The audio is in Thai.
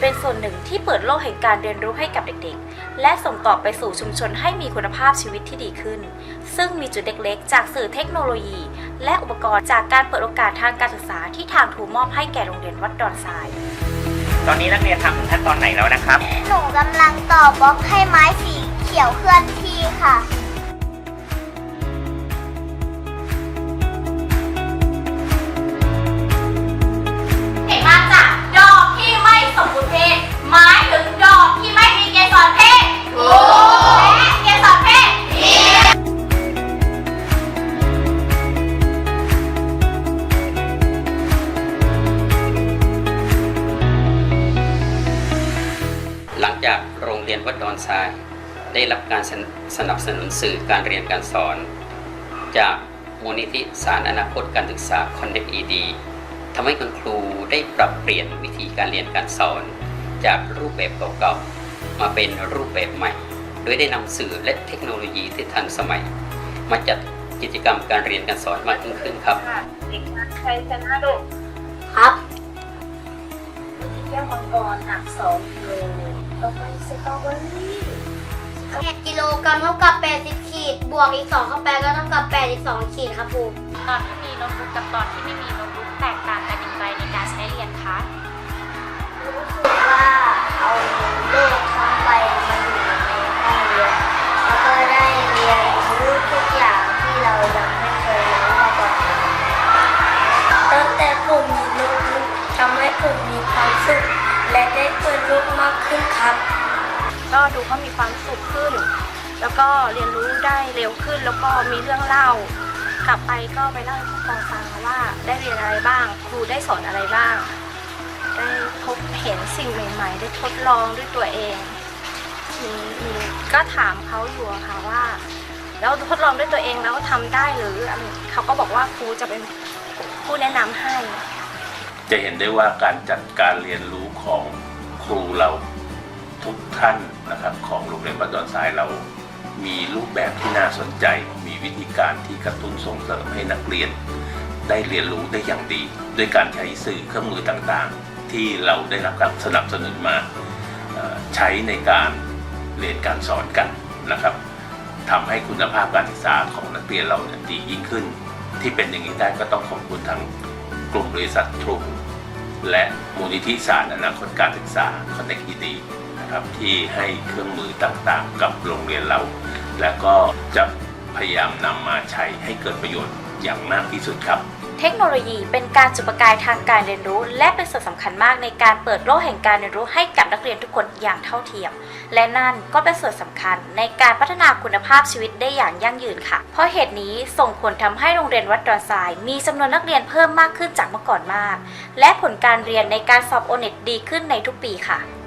เป็นส่วนหนึ่งที่เปิดโลกแห่งการเรียนรู้ให้กับเด็กๆ และส่งต่อไปสู่ชุมชนให้มีคุณภาพชีวิตที่ดีขึ้น ซึ่งมีจุดเล็กๆ จากสื่อเทคโนโลยี และอุปกรณ์จากการเปิดโอกาสทางการศึกษาที่ทางทูมอบให้แก่โรงเรียนวัดดอนทราย ตอนนี้นักเรียนทำถึงขั้นตอนไหนแล้วนะครับ หนูกำลังต่อบล็อกให้ไม้สีเขียวเคลื่อนที่ค่ะ รงเรียนวัดดอนทราย ได้รับการสนสนับสนุนสื่อการเรียนการสอน จากมูลนิธิสารอนาคตการศึกษา Connect ED ทำให้คุณครูได้ปรับเปลี่ยนวิธีการเรียนการสอน จากรูปแบบเก่าๆมาเป็นรูปแบบใหม่ โดยได้นำสื่อและเทคโนโลยีที่ทันสมัย มาจัดกิจกรรมการเรียนการสอนมากยิ่งขึ้นครับเด็กนักใครชนะลูกครับเที่ยวมังกรหนักสองกิโล ต่อไปสตรอเบอรี่1กิโลกรัมเท่ากับ 80 ขีด บวกอีก2เข้าไปก็เท่ากับ 82 ขีดครับครูตอนที่มีโน้ตบุ๊กกับตอนที่ไม่มีโน้ตบุ๊กแตกต่างกันอย่างไรในการใช้เรียนคะรู้สึกว่า และได้เปิดโลกมากขึ้นครับ ก็ดูเขามีความสุขขึ้น แล้วก็เรียนรู้ได้เร็วขึ้น แล้วก็มีเรื่องเล่า กลับไปก็ไปเล่าให้ผู้ปกครองฟังว่าได้เรียนอะไรบ้าง ครูได้สอนอะไรบ้าง ได้พบเห็นสิ่งใหม่ ๆ ได้ทดลองด้วยตัวเองมีมีก็ถามเขาอยู่อะค่ะว่า แล้วทดลองด้วยตัวเองแล้วทำได้หรืออะไรเขาก็บอกว่าครูจะเป็นผู้แนะนำให้ จะเห็นได้ว่าการจัดการเรียนรู้ ของครูเราทุกท่านนะครับ ของโรงเรียนวัดดอนทรายเรามีรูปแบบที่น่าสนใจ มีวิธีการที่กระตุ้นส่งเสริมให้นักเรียน ได้เรียนรู้ได้อย่างดี ด้วยการใช้สื่อเครื่องมือต่างๆ ที่เราได้รับการสนับสนุนมาใช้ในการเรียนการสอนกันนะครับทำให้คุณภาพการศึกษาของนักเรียนเราเนี่ยดียิ่งขึ้น ที่เป็นอย่างนี้ได้ก็ต้องขอบคุณทั้งกลุ่มบริษัททรู และมูลนิธิศาสตร์อนาคตการศึกษา Connect ED นะครับที่ให้เครื่องมือต่างๆ กับโรงเรียนเรา และก็จะพยายามนำมาใช้ให้เกิดประโยชน์อย่างมากที่สุดครับ เทคโนโลยีเป็นการจุดประกายทางการเรียนรู้ และเป็นส่วนสำคัญมากในการเปิดโลกแห่งการเรียนรู้ให้กับนักเรียนทุกคนอย่างเท่าเทียม และนั่นก็เป็นส่วนสำคัญในการพัฒนาคุณภาพชีวิตได้อย่างยั่งยืนค่ะ เพราะเหตุนี้ส่งผลทำให้โรงเรียนวัดดอนทราย มีจำนวนนักเรียนเพิ่มมากขึ้นจากเมื่อก่อนมาก และผลการเรียนในการสอบโอเน็ตดีขึ้นในทุกปีค่ะ